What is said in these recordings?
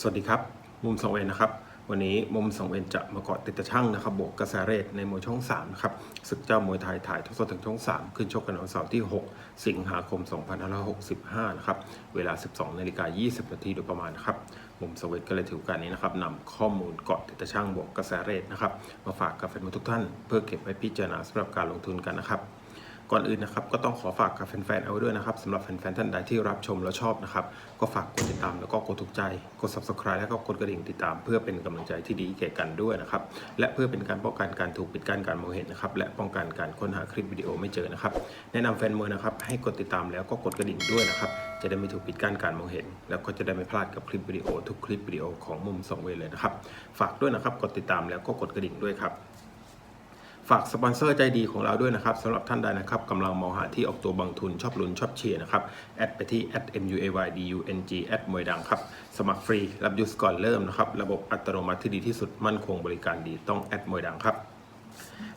สวัสดีครับ มุมสองเวนนะครับ วันนี้มุมสองเวนจะมาเกาะติดตะช่างนะครับ บวกกระแสเรทในมวยช่อง3นะครับศึกเจ้ามวยไทยถ่ายทอดสดถึงช่อง 3 ขึ้นชกกันวันเสาร์ที่ 6 สิงหาคม 2565 นะครับ เวลา 12นาฬิกา20นาทีโดยประมาณนะครับ มุมสองเวนก็เลยถือกาสนี้นะครับนำข้อมูลเกาะติดตะช่างบวกกระแสเรทนะครับ มาฝากกับแฟนมวยทุกท่าน เพื่อเก็บไว้พิจารณาสำหรับการลงทุนกันนะครับ ก่อนอื่นนะครับก็ต้องขอฝากกับแฟนๆเอาไว้ด้วยนะครับสำหรับแฟนๆท่านใดที่รับชมแล้วชอบนะครับ ก็ฝากกดติดตามแล้วก็กดถูกใจ กด subscribe แล้วก็กดกระดิ่งติดตาม เพื่อเป็นกำลังใจที่ดีแก่กันด้วยนะครับ และเพื่อเป็นการป้องกันการถูกปิดกั้นการมองเห็นนะครับ และป้องกันการค้นหาคลิปวิดีโอไม่เจอนะครับ แนะนำแฟนมวยนะครับให้กดติดตามแล้วก็กดกระดิ่งด้วยนะครับ จะได้ไม่ถูกปิดกั้นการมองเห็น แล้วก็จะได้ไม่พลาดกับคลิปวิดีโอทุกคลิปวิดีโอของมุมสองเวเลยนะครับ ฝากด้วยนะครับ กดติดตามแล้วก็กดกระดิ่งด้วยครับ ฝากสปอนเซอร์ใจดีของเราด้วยนะครับสำหรับท่านใดนะครับกำลังมองหาที่ออกตัวบางทุนชอบลุ้นชอบเชียร์นะครับ แอดไปที่ @muaydung แอดมวยดังครับ สมัครฟรี รับยูสก่อนเริ่มนะครับ ระบบอัตโนมัติที่ดีที่สุดมั่นคงบริการดีต้องแอดมวยดังครับ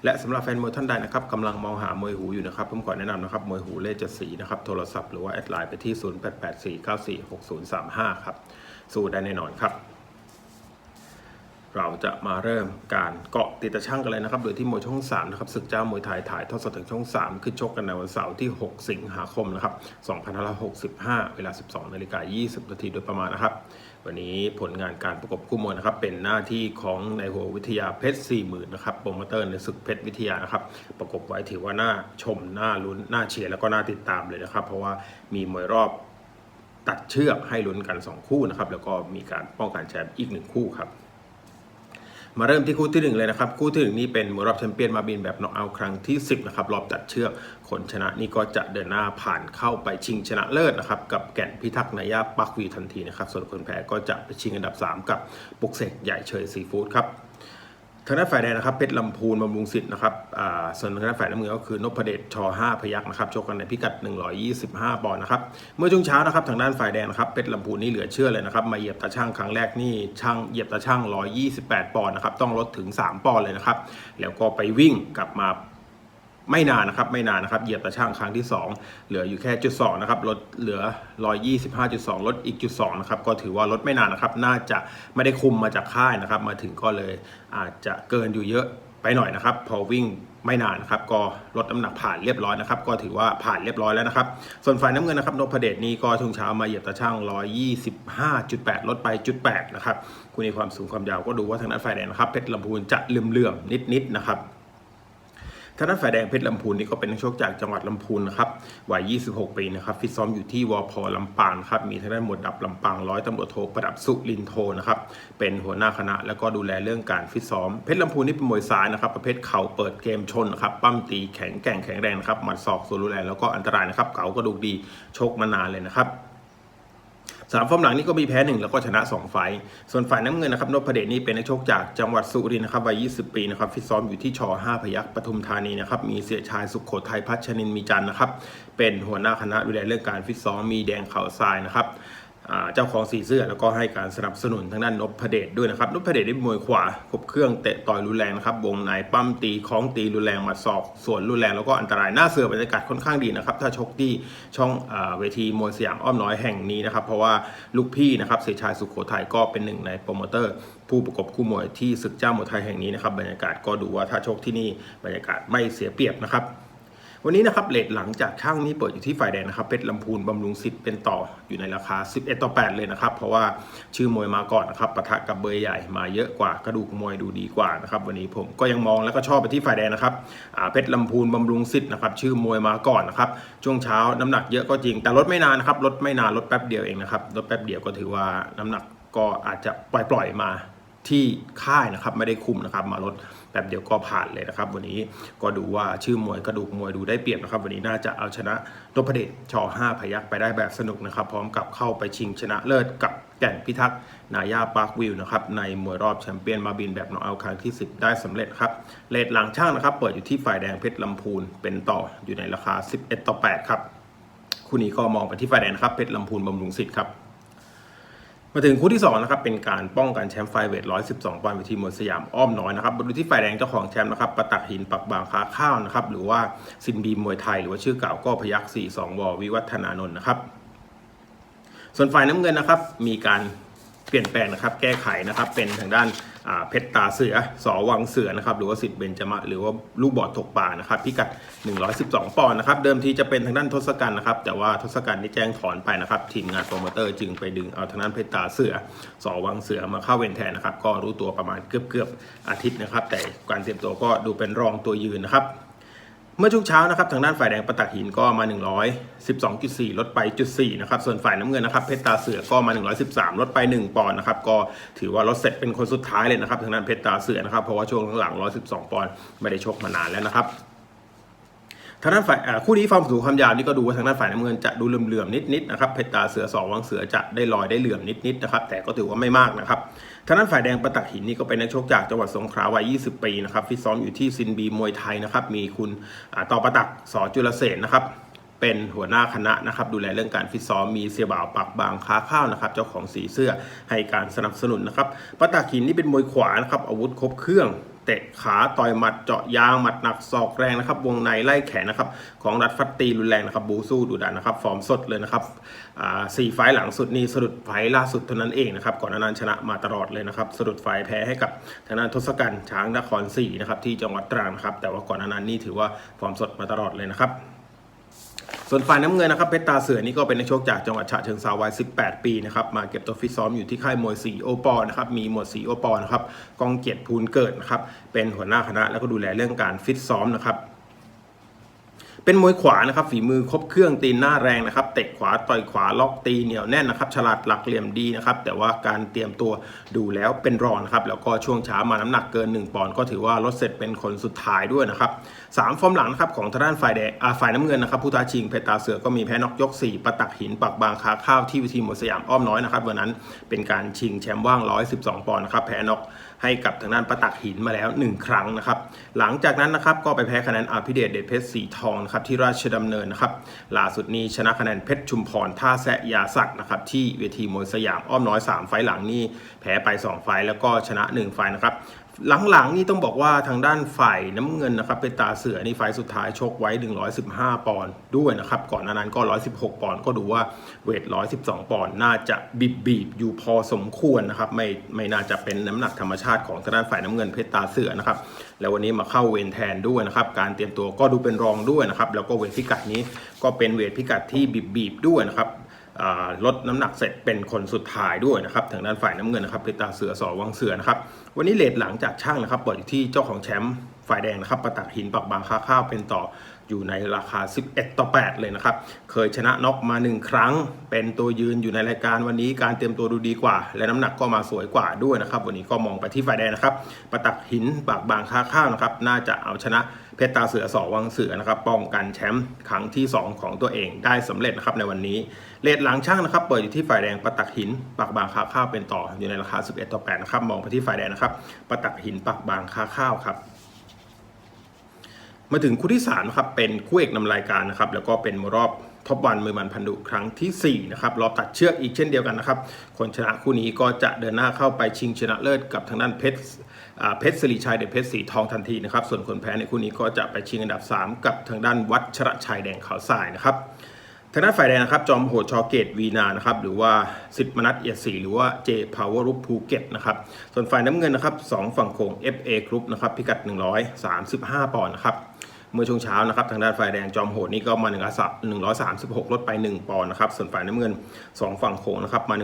และสำหรับแฟนมวยท่านใดนะครับกำลังมองหามวยหูอยู่นะครับผมขอแนะนำนะครับมวยหูเลขจะสีนะครับโทรศัพท์หรือว่าแอดไลน์ไปที่ 0884946035 ครับสู้ได้แน่นอนครับ เราจะมาเริ่มการเกาะติดตะช่างกันเลยนะครับ โดยที่มวยช่อง3นะครับศึกเจ้ามวยไทยถ่ายทอดสดถึงช่อง 3 ขึ้นชกกันในวันเสาร์ที่ 6 สิงหาคมนะครับ2565 เวลา 12นาฬิกา20นาทีโดยประมาณนะครับ วันนี้ผลงานการประกบคู่มวยนะครับ เป็นหน้าที่ของนายหัววิทยาเพชร 40,000นะครับโปรโมเตอร์ในศึกเพชรวิทยานะครับ ประกบไว้ถือว่าน่าชมน่าลุ้นน่าเชียร์แล้วก็น่าติดตามเลยนะครับ เพราะว่ามีมวยรอบตัดเชือกให้ลุ้นกัน 2 คู่นะครับแล้วก็มีการป้องกันแชมป์อีกหนึ่งคู่ครับ มาเริ่มที่คู่ที่หนึ่งเลยนะครับ คู่ที่หนึ่งนี่เป็นมวยรอบแชมเปี้ยนมาบินแบบน็อกเอาท์ครั้งที่ 10นะครับรอบตัดเชือกคนชนะนี่ก็จะเดินหน้าผ่านเข้าไปชิงชนะเลิศนะครับกับแก่นพิทักษ์นายาปักวีทันทีนะครับส่วนคนแพ้ก็จะไปชิงอันดับ 3 กับปุกเสกใหญ่เฉยซีฟู้ดครับ ทางด้านฝ่ายแดงนะครับเพชรลำพูนบำรุงสิทธิ์นะครับส่วนทางด้านฝ่ายน้ำเงินก็คือนพเดชช5พยักษ์นะครับชกกันในพิกัด 125 ปอนด์นะครับเมื่อช่วงเช้านะครับทางด้านฝ่ายแดงนะครับเพชรลำพูนนี่เหลือเชื่อเลยนะครับมาเหยียบตาช่างครั้งแรกนี่ช่างเหยียบตาช่าง 128 ปอนด์นะครับต้องลดถึง 3 ปอนด์เลยนะครับแล้วก็ไปวิ่งกลับมา ไม่นานนะครับไม่นานนะครับเหยียบตะช่างครั้งที่ 2 เหลืออยู่แค่จุดสองนะครับลดเหลือ 125.2 ลดอีกจุดสองนะครับก็ถือว่าลดไม่นานนะครับน่าจะไม่ได้คุมมาจากค่ายนะครับ มาถึงก็เลยอาจจะเกินอยู่เยอะไปหน่อยนะครับ พอวิ่งไม่นานนะครับก็ลดน้ำหนักผ่านเรียบร้อยนะครับ ก็ถือว่าผ่านเรียบร้อยแล้วนะครับ ส่วนฝ่ายน้ำเงินนะครับนพเดชนี่ก็ช่วงเช้ามาเหยียบตะช่าง 125.8 ลดไปจุด8นะครับคุณในความสูงความยาวก็ดูว่าทางด้านฝ่ายแดงนะครับเพชรลำพูนจะเลื่อมๆนิดๆนะครับ ทางด้านฝ่ายแดงเพชรลำพูนนี่ก็เป็นนักชกจากจังหวัดลำพูนนะครับวัย 26 ปีนะครับฟิตซ้อมอยู่ที่วอพอลำปางครับมีทางด้านหมวดดับลำปางร้อยตำรวจโทประดับสุรินโทนะครับเป็นหัวหน้าคณะแล้วก็ดูแลเรื่องการฟิตซ้อมเพชรลำพูนนี่เป็นมวยซ้ายนะครับประเภทเข่าเปิดเกมชนนะครับปั้มตีแข็งแกร่งแข็งแรงนะครับหมัดศอกส่วนรุนแรงแล้วก็อันตรายนะครับเก๋ากระดูกดีชกมานานเลยนะครับ สามฟอร์มหลังนี่ก็มีแพ้หนึ่งแล้วก็ชนะ 2 ไฟ ส่วนฝ่ายน้ำเงินนะครับนพเดชนี่เป็นนักชกจากจังหวัดสุรินทร์นะครับวัย 20 ปีนะครับฟิตซ้อมอยู่ที่ช5พยัคฆ์ปทุมธานีนะครับมีเสียชายสุขโขทัยพัชนินมีจันนะครับเป็นหัวหน้าคณะดูแลเรื่องการฟิตซ้อมมีแดงเขาทรายนะครับ เจ้าของสีเสื้อแล้วก็ให้การสนับสนุนทางด้านนพเดชด้วยนะครับนพเดชได้มวยขวาครบเครื่องเตะต่อยรุนแรงนะครับวงในปั้มตีคล้องตีรุนแรงหมัดศอกส่วนรุนแรงแล้วก็อันตรายหน้าเสือบรรยากาศค่อนข้างดีนะครับถ้าชกที่ช่องอเวทีมวยสยามอ้อมน้อยแห่งนี้นะครับเพราะว่าลูกพี่นะครับเสชายสุขโขทัยก็เป็นหนึ่งในโปรโมเตอร์ ผู้ประกบคู่มวยที่ศึกเจ้ามวยไทยแห่งนี้นะครับบรรยากาศก็ดูว่าถ้าชกที่นี่บรรยากาศไม่เสียเปรียบนะครับ วันนี้นะครับเลทหลังจากช่างนี้เปิดอยู่ที่ฝ่ายแดงนะครับเพชรลำพูนบำรุงสิทธิ์เป็นต่ออยู่ในราคา 11 ต่อ 8 เลยนะครับ เพราะว่าชื่อมวยมาก่อนนะครับปะทะกับเบอร์ใหญ่มาเยอะกว่ากระดูกมวยดูดีกว่านะครับวันนี้ผมก็ยังมองแล้วก็ชอบไปที่ฝ่ายแดงนะครับเพชรลำพูนบำรุงสิทธิ์นะครับชื่อมวยมาก่อนนะครับช่วงเช้าน้ำหนักเยอะก็จริง แต่ลดไม่นานนะครับลดไม่นานลดแป๊บเดียวเองนะครับลดแป๊บเดียวก็ถือว่าน้ำหนักก็อาจจะปล่อยปล่อยๆมา ที่ค่ายนะครับไม่ได้คุมนะครับ มาลดแบบเดียวก็ผ่านเลยนะครับ วันนี้ก็ดูว่าชื่อมวยกระดูกมวยดูได้เปรียบนะครับ วันนี้น่าจะเอาชนะนพเดชชอ5พยักไปได้แบบสนุกนะครับ พร้อมกับเข้าไปชิงชนะเลิศกับแก่นพิทักษ์นายาปาร์ควิวนะครับในมวยรอบแชมเปี้ยนมาบินแบบนอเอาครั้งที่ 10 ได้สำเร็จครับเลทหลังช่างนะครับ เปิดอยู่ที่ฝ่ายแดงเพชรลำพูนเป็นต่ออยู่ในราคา 11 ต่อ 8 ครับคู่นี้ก็มองไปที่ฝ่ายแดงนะครับเพชรลำพูนบำรุงสิทธิ์ครับ มาถึงคู่ที่2นะครับเป็นการป้องกันแชมป์ไฟเวท112ปอนด์เวทีมวยสยามอ้อมน้อยนะครับดูที่ฝ่ายแดงเจ้าของแชมป์นะครับประตักหินปักบางค้าข้าวนะครับหรือว่าซินบีมวยไทย หรือว่าชื่อเก่าก็พยักสี่สองววิวัฒนานนท์นะครับส่วนฝ่ายน้ำเงินนะครับมีการเปลี่ยนแปลงนะครับแก้ไขนะครับเป็นทางด้าน เพชรตาเสือสอวังเสือนะครับหรือว่าสิทธิ์เบญจมะหรือว่าลูกบอดตกป่านะครับพิกัด 112 ปอนด์นะครับเดิมทีจะเป็นทางด้านทศกัณฐ์นะครับแต่ว่าทศกัณฐ์นี่แจ้งถอนไปนะครับทีมงานโปรโมเตอร์จึงไปดึงเอาทางด้านเพชรตาเสือสอวังเสือมาเข้าเวรแทนนะครับก็รู้ตัวประมาณเกือบเกือบอาทิตย์นะครับแต่การเตรียมตัวก็ดูเป็นรองตัวยืนนะครับ เมื่อช่วงเช้านะครับทางด้านฝ่ายแดงประตักหินก็มา 112.4 ลดไปจุด4นะครับส่วนฝ่ายน้ำเงินนะครับเพชรตาเสือก็มา 113 ลดไป 1 ปอนด์นะครับก็ถือว่าลดเสร็จเป็นคนสุดท้ายเลยนะครับทางด้านเพชรตาเสือนะครับเพราะว่าช่วงหลังๆ112 ปอนด์ไม่ได้ชกมานานแล้วนะครับางด้านฝ่ายคู่นี้ฟอร์มสูงความยาวนี่ก็ดูว่าทางด้านฝ่ายน้ำเงินจะดูเหลื่อมๆนิดๆนะครับเพชรตาเสือสองวังเสือจะได้ลอยได้เหลื่อมนิดๆนะครับแต่ก็ถือว่าไม่มากนะครับทางด้านฝ่ายแดงประตักหินนี่ก็เป็นนักชกจากจังหวัดสงขลาวัย 20 ปีนะครับฟิตซ้อมอยู่ที่ซินบีมวยไทยนะครับมีคุณต่อประตักสอจุลเสนนะครับเป็นหัวหน้าคณะนะครับดูแลเรื่องการฟิตซ้อมมีเสียบ่าวปักบางค้าข้าวนะครับเจ้าของสีเสื้อให้การสนับสนุนนะครับประตาขินนี่เป็นมวยขวานะครับอาวุธครบเครื่อง เตะขาต่อยหมัดเจาะยางหมัดหนักศอกแรงนะครับ วงในไล่แขนนะครับของรัดฟัตตีรุนแรงนะครับ บูสู้ดุดันนะครับ ฟอร์มสดเลยนะครับสี่ไฟหลังสุดนี้สะดุดไฟล์ล่าสุดเท่านั้นเองนะครับก่อนนั้นชนะมาตลอดเลยนะครับสะดุดไฟแพ้ให้กับทางด้านทศกัณฐ์ช้างนครศรีนะครับที่จังหวัดตรังนะครับแต่ว่าก่อนนั้นนี่ถือว่าฟอร์มสดมาตลอดเลยนะครับ ส่วนฝ่ายน้ำเงินนะครับเพชรตาเสือนี่ก็เป็นนักชกจากจังหวัดฉะเชิงเซาวัย 18 ปีนะครับมาเก็บตัวฟิตซ้อมอยู่ที่ค่ายมวยสีโอปอนะครับมีหมวดสีโอปอนะครับกองเกียรติภูลเกิดนะครับเป็นหัวหน้าคณะแล้วก็ดูแลเรื่องการฟิตซ้อมนะครับ เป็นมวยขวานะครับฝีมือครบเครื่องตีนหน้าแรงนะครับเตะขวาต่อยขวาล็อกตีเหนียวแน่นนะครับฉลาดหลักเหลี่ยมดีนะครับแต่ว่าการเตรียมตัวดูแล้วเป็นรองนะครับแล้วก็ช่วงเช้ามาน้ำหนักเกิน 1 ปอนด์ก็ถือว่าลดเสร็จเป็นคนสุดท้ายด้วยนะครับสามฟอร์มหลังนะครับของทางด้านฝ่ายแดงอาฝ่ายน้ำเงินนะครับผู้ท้าชิงเพตาเสือก็มีแพ้นอกยก 4 ประตักหินปักบางคาข้าวที่วิธีหมดสยามอ้อมน้อยนะครับวันนั้นเป็นการชิงแชมป์ว่าง 112 ปอนด์นะครับแพ้นอก ให้กับทางด้านประตักหินมาแล้ว 1 ครั้งนะครับ หลังจากนั้นนะครับก็ไปแพ้คะแนนอาภิเดชเดชเพชรสีทองนะครับที่ราชดำเนินนะครับล่าสุดนี้ชนะคะแนนเพชรชุมพรท่าแซะยาศักนะครับที่เวทีมวยสยามอ้อมน้อย 3 ไฟหลังนี่แพ้ไป 2 ไฟแล้วก็ชนะ 1 ไฟนะครับ หลังๆนี่ต้องบอกว่าทางด้านฝ่ายน้ำเงินนะครับเป็นตาเสือนี่ไฟล์สุดท้ายชกไว้ 115 ปอนด์ด้วยนะครับ ก่อนหน้านั้นก็ 116 ปอนด์ก็ดูว่าเวท 112 ปอนด์น่าจะบีบบีบๆอยู่พอสมควรนะครับ ไม่ไม่น่าจะเป็นน้ำหนักธรรมชาติของทางด้านฝ่ายน้ำเงินเพชรตาเสือนะครับ แล้ววันนี้มาเข้าเวรแทนด้วยนะครับ การเตรียมตัวก็ดูเป็นรองด้วยนะครับ แล้วก็เวทพิกัดนี้ก็เป็นเวทพิกัดที่บีบบีบๆด้วยนะครับ ลดน้ำหนักเสร็จเป็นคนสุดท้ายด้วยนะครับทางด้านฝ่ายน้ำเงินนะครับเพตาเสือสอวังเสือนะครับวันนี้เลทหลังจากช่างนะครับเปิดอยที่เจ้าของแชมป์ฝ่ายแดงนะครับประตักหินปักบางค้าข้าวเป็นต่ออยู่ในราคา 11 ต่อ 8 เลยนะครับ เคยชนะน็อกมา 1 ครั้ง เป็นตัวยืนอยู่ในรายการวันนี้การเตรียมตัวดูดีกว่า และน้ำหนักก็มาสวยกว่าด้วยนะครับ วันนี้ก็มองไปที่ฝ่ายแดงนะครับประตักหินปากบางค้าข้าวนะครับ น่าจะเอาชนะ เพชรตาเสือสอวังเสือนะครับป้องกันแชมป์ครั้งที่ 2 ของตัวเองได้สำเร็จนะครับในวันนี้เลทหลังช่างนะครับ เปิดอยู่ที่ฝ่ายแดงประตักหินปักบางค้าข้าวเป็นต่ออยู่ในราคา 11 ต่อ8นะครับมองไปที่ฝ่ายแดงนะครับประตักหินปักบางค้าข้าวครับมาถึงคู่ที่3นะครับเป็นคู่เอกนำรายการนะครับแล้วก็เป็นรอบ ท็อปวันมือมันพันดุครั้งทีสี่ 4 นะครับรอบตัดเชือกอีกเช่นเดียวกันนะครับ คนชนะคู่นี้ก็จะเดินหน้าเข้าไปชิงชนะเลิศกับทางด้านเพชรเพชรสิริชัยเดชเพชรสีทองทันทีนะครับ ส่วนคนแพ้ในคู่นี้ก็จะไปชิงอันดับ 3 กับทางด้านวัชระชัยแดงขาวทรายนะครับทางด้านฝ่ายแดงนะครับจอมโหดชอเกตวีนานะครับหรือว่าสิทธิมนัทเอียดศรีหรือว่าเจพาวเวอร์รุปภูเก็ตนะครับส่วนฝ่ายน้ำเงินนะครับสองฝั่งโขง FA Group นะครับพิกัด 135 ปอนด์นะครับ เมื่อช่วงเช้านะครับทางด้านฝ่ายแดงจอมโหดนี่ก็มา136ลดไป 1 ปอนด์นะครับส่วนฝ่ายน้ำเงิน 2 ฝั่งโขงนะครับมา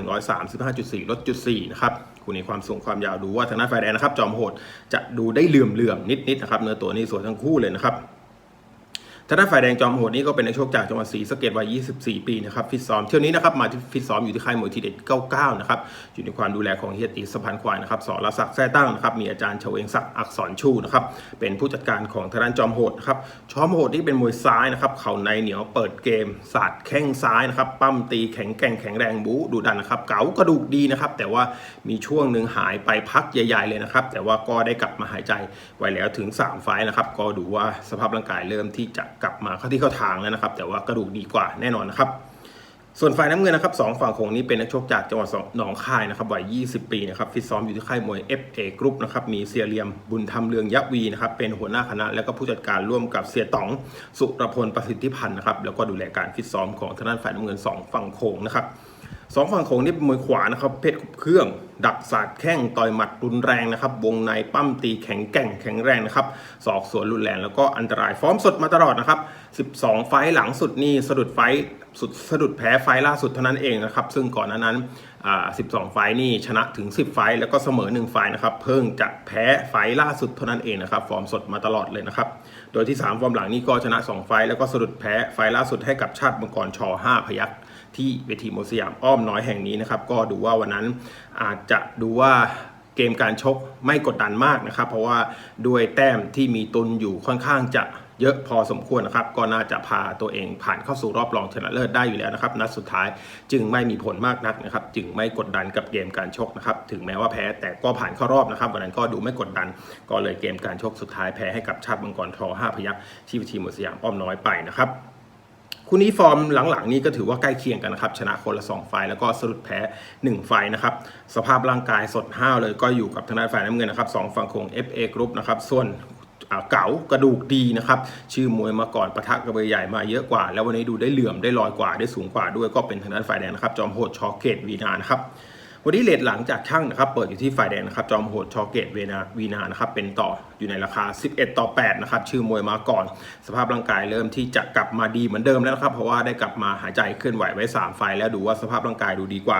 135.4 ลดจุด4นะครับคุณในความสูงความยาวดูว่าทางด้านฝ่ายแดงนะครับจอมโหดจะดูได้เหลื่อมๆนิดๆนะครับเนื้อตัวนี่สวยทั้งคู่เลยนะครับ ทางด้านฝ่ายแดงจอมโหดนี่ก็เป็นนักชกจากจังหวัดศรีสะเกดวัย 24 ปีนะครับฟิตซ้อมเที่ยวนี้นะครับมาที่ฟิตซ้อมอยู่ที่ค่ายมวยทีเด็ด 99 นะครับอยู่ในความดูแลของเฮียตีสะพานควายนะครับสรศักดิ์แท้ตั้งนะครับมีอาจารย์เฉวงศักดิ์อักษรชูนะครับเป็นผู้จัดการของทางด้านจอมโหดนะครับจอมโหดนี่เป็นมวยซ้ายนะครับเข่าในเหนียวเปิดเกมสาดแข้งซ้ายนะครับปั้มตีแข็งแกร่งแข็งแรงบู๊ดุดันนะครับเก๋ากระดูกดีนะครับแต่ว่ามีช่วงหนึ่งหายไปพักใหญ่ ๆเลยนะครับแต่ว่าก็ได้กลับมาหายใจไว้แล้วถึง 3 ไฟนะครับก็ดูว่าสภาพร่างกายเริ่มที่จะกลับมาเข้าที่เข้าทางแล้วนะครับ แต่ว่ากระดูกดีกว่าแน่นอนนะครับ ส่วนฝ่ายน้ำเงินนะครับสองฝั่งโขงนี้เป็นนักชกจากจังหวัดหนองคายนะครับวัย 20 ปีนะครับฟิตซ้อมอยู่ที่ค่ายมวย FA Group นะครับมีเสียเลียมบุญธรรมเลืองยะวีนะครับเป็นหัวหน้าคณะ และก็ผู้จัดการร่วมกับเสียต๋องสุรพลประสิทธิพันธ์นะครับแล้วก็ดูแลการฟิตซ้อมของทางด้านฝ่ายน้ำเงิน 2 ฝั่งโขงนะครับ สองฝั่งโขงนี่เป็นมวยขวานะครับเพชรเครื่อง ดักศาสตร์แข้งต่อยหมัดรุนแรงนะครับ วงในปั้มตีแข็งแกร่งแข็งแรงนะครับศอกสวนรุนแรงแล้วก็อันตราย ฟอร์มสดมาตลอดนะครับ 12 ไฟล์หลังสุดนี่สะดุดไฟล์สุดสะดุดแพ้ไฟล์ล่าสุดเท่านั้นเองนะครับ ซึ่งก่อนหน้านั้นอ่า12 ไฟล์นี่ชนะถึง 10 ไฟล์แล้วก็เสมอ 1 ไฟล์นะครับ เพิ่งจะแพ้ไฟล์ล่าสุดเท่านั้นเองนะครับ ฟอร์มสดมาตลอดเลยนะครับ โดยที่ 3 ฟอร์มหลังนี่ก็ชนะ 2 ไฟล์แล้วก็สะดุดแพ้ไฟล์ล่าสุดให้กับชาติมังกรช5พยัคฆ์ ที่เวทีโมสยามอ้อมน้อยแห่งนี้นะครับ ก็ดูว่าวันนั้นอาจจะดูว่าเกมการชกไม่กดดันมากนะครับ เพราะว่าด้วยแต้มที่มีตุนอยู่ค่อนข้างจะเยอะพอสมควรนะครับ ก็น่าจะพาตัวเองผ่านเข้าสู่รอบรองชนะเลิศได้อยู่แล้วนะครับ นัดสุดท้ายจึงไม่มีผลมากนักนะครับ จึงไม่กดดันกับเกมการชกนะครับ ถึงแม้ว่าแพ้แต่ก็ผ่านเข้ารอบนะครับวันนั้นก็ดูไม่กดดัน ก็เลยเกมการชกสุดท้ายแพ้ให้กับชาติมังกรทอ5พยัคฆ์ที่เวทีโมสยามอ้อมน้อยไปนะครับ คู่นี้ฟอร์มหลังๆ นี้ก็ถือว่าใกล้เคียงกันนะครับ ชนะคนละ 2 ไฟล์แล้วก็สรุดแพ้ 1 ไฟล์นะครับ สภาพร่างกายสดห้าวเลยก็อยู่กับทางด้านฝ่ายน้ำเงินนะครับสองฝั่งโขง FA Group นะครับ ส่วนเก๋ากระดูกดีนะครับ ชื่อมวยมาก่อนปะทะกระเบยใหญ่มาเยอะกว่า แล้ววันนี้ดูได้เหลื่อมได้ลอยกว่าได้สูงกว่าด้วยก็เป็นทางด้านฝ่ายแดงนะครับ จอมโหดชอเกตวีนานะครับ วันนี้เลทหลังจากช่างนะครับ เปิดอยู่ที่ฝ่ายแดงนะครับ จอมโหดชอเกตเวนาวีนานะครับ เป็นต่ออยู่ในราคา 11 ต่อ 8 นะครับ ชื่อมวยมาก่อน สภาพร่างกายเริ่มที่จะกลับมาดีเหมือนเดิมแล้วนะครับ เพราะว่าได้กลับมาหายใจเคลื่อนไหวไว้ 3 ไฟล์แล้วดูว่าสภาพร่างกายดูดีกว่า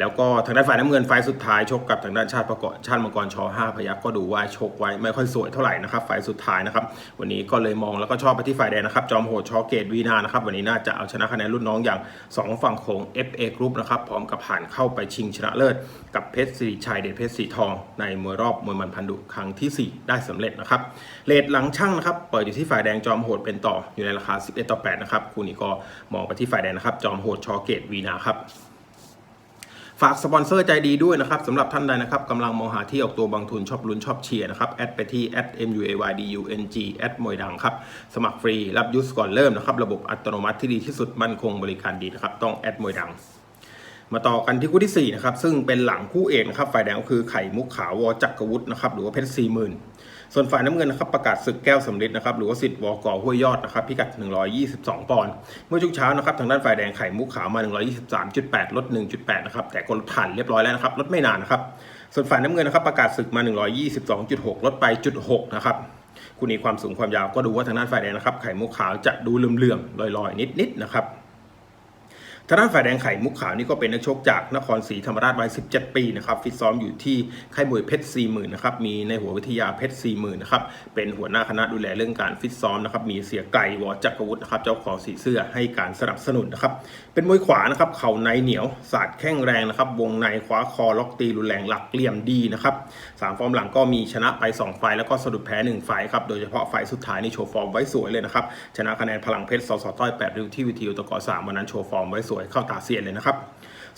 แล้วก็ทางด้านฝ่ายน้ำเงินไฟสุดท้ายชกกับทางด้านชาติประกอบชาติมังกรชอ5พยักก็ดูว่าชกไว้ไม่ค่อยสวยเท่าไหร่นะครับไฟสุดท้ายนะครับวันนี้ก็เลยมองแล้วก็ชอบไปที่ฝ่ายแดงนะครับจอมโหดชอเกตวีนานะครับวันนี้น่าจะเอาชนะคะแนนรุ่นน้องอย่าง 2 ฝั่งโขง FA Group นะครับพร้อมกับผ่านเข้าไปชิงชนะเลิศ กับเพชรสิริชัยเดชเพชรสีทอง ในมวยรอบมวยมันพันดุครั้งทีสี่4 ได้สำเร็จนะครับเลทหลังช่างนะครับเปิดอยู่ที่ฝ่ายแดงจอมโหดเป็นต่ออยู่ในราคา 11 ต่อ 8 นะครับคู่นี้ก็มองไปที่ฝ่ายแดงนะครับจอมโหดชอเกตวีนาครับ ฝากสปอนเซอร์ใจดีด้วยนะครับสำหรับท่านใดนะครับกำลังมองหาที่ออกตัวบางทุนชอบลุ้นชอบเชียร์นะครับ แอดไปที่ @muaydung แอดมวยดังครับ สมัครฟรีรับยูสก่อนเริ่มนะครับ ระบบอัตโนมัติที่ดีที่สุดมั่นคงบริการดีนะครับ ต้องแอดมวยดัง มาต่อกันที่คู่ที่4นะครับซึ่งเป็นหลังคู่เอกนะครับฝ่ายแดงก็คือไข่มุกขาววจักรวุฒินะครับหรือว่าเพชรสี่หมื่น ส่วนฝ่ายน้ำเงินนะครับประกาศศึกแก้วสำลิดนะครับหรือว่าสิทธิ์วอกอห้วยยอดนะครับพิกัด 122 ปอนด์เมื่อช่วงเช้านะครับทางด้านฝ่ายแดงไข่มุกขาวมา 123.8 ลด 1.8 นะครับแต่ก็ลดผ่านเรียบร้อยแล้วนะครับลดไม่นานนะครับส่วนฝ่ายน้ำเงินนะครับประกาศศึกมา 122.6 ลดไปจุด6นะครับคู่นี้ความสูงความยาวก็ดูว่าทางด้านฝ่ายแดงนะครับไข่มุกขาวจะดูเหลื่อมๆลอยๆ นิดๆนะครับ ทางด้านฝ่ายแดงไข่มุกขาวนี่ก็เป็นนักชกจากนครศรีธรรมราชวัย 17 ปีนะครับฟิตซ้อมอยู่ที่ค่ายมวยเพชร40,000นะครับมีในหัววิทยาเพชร40,000นะครับเป็นหัวหน้าคณะดูแลเรื่องการฟิตซ้อมนะครับมีเสียไก่วอจักรวุฒินะครับเจ้าของสีเสื้อให้การสนับสนุนนะครับเป็นมวยขวานะครับเข่าในเหนียวสาดแข้งแรงนะครับวงในคว้าคอล็อกตีรุนแรงหลักเหลี่ยมดีนะครับสามฟอร์มหลังก็มีชนะไป 2 ไฟแล้วก็สะดุดแพ้1ไฟครับโดยเฉพาะไฟสุดท้ายนี่โชว์ฟอร์มไว้สวยเลยนะครับชนะคะแนนพลังเพชรสสต้อย8ริ้วที่วิทยุตกสามวันนั้นโชว์ฟอร์มไว้สวยเข้าตาเซียนเลยนะครับ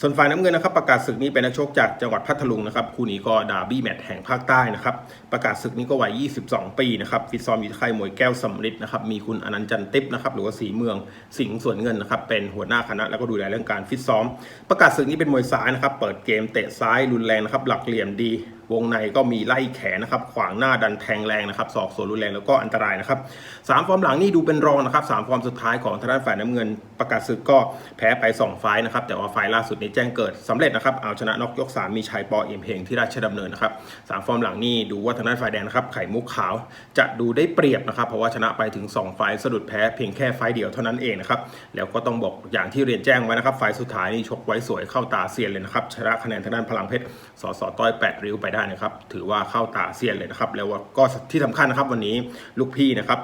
ส่วนฝ่ายน้ำเงินนะครับประกาศศึกนี้เป็นนักชกจากจังหวัดพัทลุงนะครับคู่นี้ก็ดาร์บี้แมตช์แห่งภาคใต้นะครับประกาศศึกนี้ก็วัย 22 ปีนะครับฟิตซ้อมอยู่ที่ค่ายมวยแก้วสำริดนะครับมีคุณอนันต์จันติปนะครับหรือว่าสีเมืองสิงห์ส่วนเงินนะครับเป็นหัวหน้าคณะแล้วก็ดูแลเรื่องการฟิตซ้อม ประกาศศึกนี้เป็นมวยซ้ายนะครับเปิดเกมเตะซ้ายรุนแรงนะครับหลักเหลี่ยมดี วงในก็มีไล่แขนนะครับ ขวางหน้าดันแทงแรงนะครับศอกสวนรุนแรงแล้วก็อันตรายนะครับสามฟอร์มหลังนี่ดูเป็นรองนะครับสามฟอร์มสุดท้ายของทางด้านฝ่ายน้ำเงินประกาศศึกก็แพ้ไป 2 ไฟนะครับ แต่ว่าไฟล่าสุดนี้แจ้งเกิดสำเร็จนะครับเอาชนะนอกยก 3 มีชัยปอเอี่ยมเพงที่ราชดำเนินนะครับสามฟอร์มหลังนี่ดูว่าทางด้านฝ่ายแดงนะครับไข่มุกขาวจะดูได้เปรียบนะครับ เพราะว่าชนะไปถึง 2 ไฟสะดุดแพ้เพียงแค่ไฟเดียวเท่านั้นเองนะครับแล้วก็ต้องบอกอย่างที่เรียนแจ้งไว้นะครับ ไฟสุดท้ายนี่ชกไว้สวยเข้าตาเซียนเลยนะครับชนะคะแนนทางด้านพลังเพชรสสต้อย8ริ้วไปได้นะครับ ถือว่าเข้าตาเซียนเลยนะครับ แล้วก็ที่สำคัญนะครับวันนี้ลูกพี่นะครับ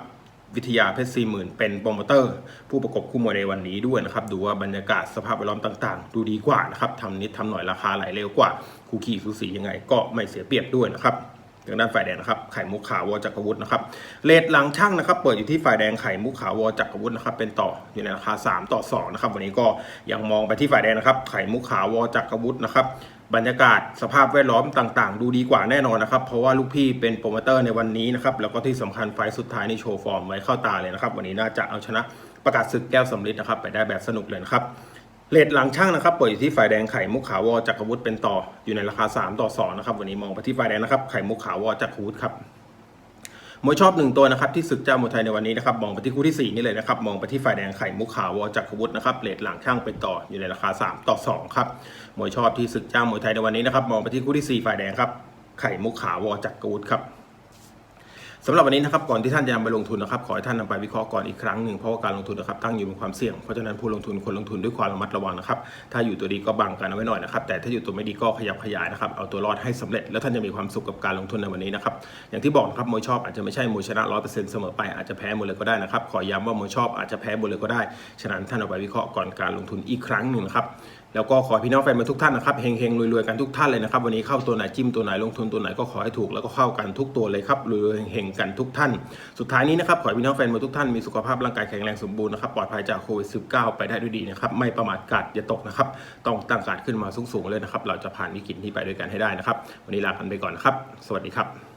วิทยาเพชรสี่หมื่นเป็นโปรโมเตอร์ ผู้ประกบคู่มวยในวันนี้ด้วยนะครับ ดูว่าบรรยากาศสภาพแวดล้อมต่างๆ ดูดีกว่านะครับทำนิดทำหน่อยราคาไหลเร็วกว่าคู่ขี่สูสียังไง ก็ไม่เสียเปรียบด้วยนะครับ ทางด้านฝ่ายแดงนะครับไข่มุกขาววจักรวุฒินะครับเลทหลังช่างนะครับ เปิดอยู่ที่ฝ่ายแดงไข่มุกขาววจักรวุฒินะครับเป็นต่ออยู่ในราคา 3 ต่อ 2 นะครับ วันนี้ก็ยังมองไปที่ฝ่ายแดงนะครับ ไข่มุกขาววจักรวุฒินะครับบรรยากาศสภาพแวดล้อมต่างๆ ดูดีกว่าแน่นอนนะครับ เพราะว่าลูกพี่เป็นโปรโมเตอร์ในวันนี้นะครับ แล้วก็ที่สำคัญไฟสุดท้ายนี่โชว์ฟอร์มไว้เข้าตาเลยนะครับ วันนี้น่าจะเอาชนะประกาศศึกแก้วสำลิดนะครับ ไปได้แบบสนุกเลยนะครับ เลทหลังช่างนะครับเปิดอยู่ที่ฝ่ายแดงไข่มุกขาววจักรวุฒิเป็นต่ออยู่ในราคา 3 ต่อ2นะครับวันนี้มองไปที่ฝ่ายแดงนะครับไข่มุกขาววจักรวุฒิครับมวยชอบหนึ่งตัวนะครับที่ศึกเจ้ามวยไทยในวันนี้นะครับมองไปที่คู่ที่ 4 นี่เลยนะครับมองไปที่ฝ่ายแดงไข่มุกขาววจักรวุฒินะครับเลทหลังช่างไปต่ออยู่ในราคา 3 ต่อ2ครับมวยชอบที่ศึกเจ้ามวยไทยในวันนี้นะครับมองไปที่คู่ที่ 4 ฝ่ายแดงครับไข่มุกขาววจักรวุฒิครับ สำหรับวันนี้นะครับก่อนที่ท่านจะนำไปลงทุนนะครับขอให้ท่านนำไปวิเคราะห์ก่อนอีกครั้งหนึ่งเพราะว่าการลงทุนนะครับตั้งอยู่บนความเสี่ยงเพราะฉะนั้นผู้ลงทุนควรลงทุนด้วยความระมัดระวังนะครับถ้าอยู่ตัวดีก็บังกันเอาไว้หน่อยนะครับแต่ถ้าอยู่ตัวไม่ดีก็ขยับขยายนะครับเอาตัวรอดให้สำเร็จแล้วท่านจะมีความสุขกับการลงทุนในวันนี้นะครับอย่างที่บอกครับมวยชอบอาจจะไม่ใช่มวยชนะร้อยเปอร์เซ็นต์เสมอไปอาจจะแพ้หมดเลยก็ได้นะครับขอย้ำว่ามวยชอบอาจจะแพ้หมดเลยก็ได้ ฉะนั้นท่านเอาไปวิเคราะห์ก่อนการลงทุนอีกครั้งหนึ่งนะครับ แล้วก็ขอพี่น้องแฟนมวยทุกท่านนะครับเฮงๆรวยๆกันทุกท่านเลยนะครับวันนี้เข้าตัวไหนจิ้มตัวไหนลงทุนตัวไหนก็ขอให้ถูกแล้วก็เข้ากันทุกตัวเลยครับรวยๆเฮงๆกันทุกท่าน สุดท้ายนี้นะครับขอพี่น้องแฟนมวยทุกท่านมีสุขภาพร่างกายแข็งแรงสมบูรณ์นะครับปลอดภัยจากโควิด -19 ไปได้ด้วยดีนะครับไม่ประมาทกาดอย่าตกนะครับต้องตั้งกาดขึ้นมาสูงๆเลยนะครับเราจะผ่านวิกฤตนี้ไปด้วยกันให้ได้นะครับวันนี้ลากันไปก่อนนะครับสวัสดีครับ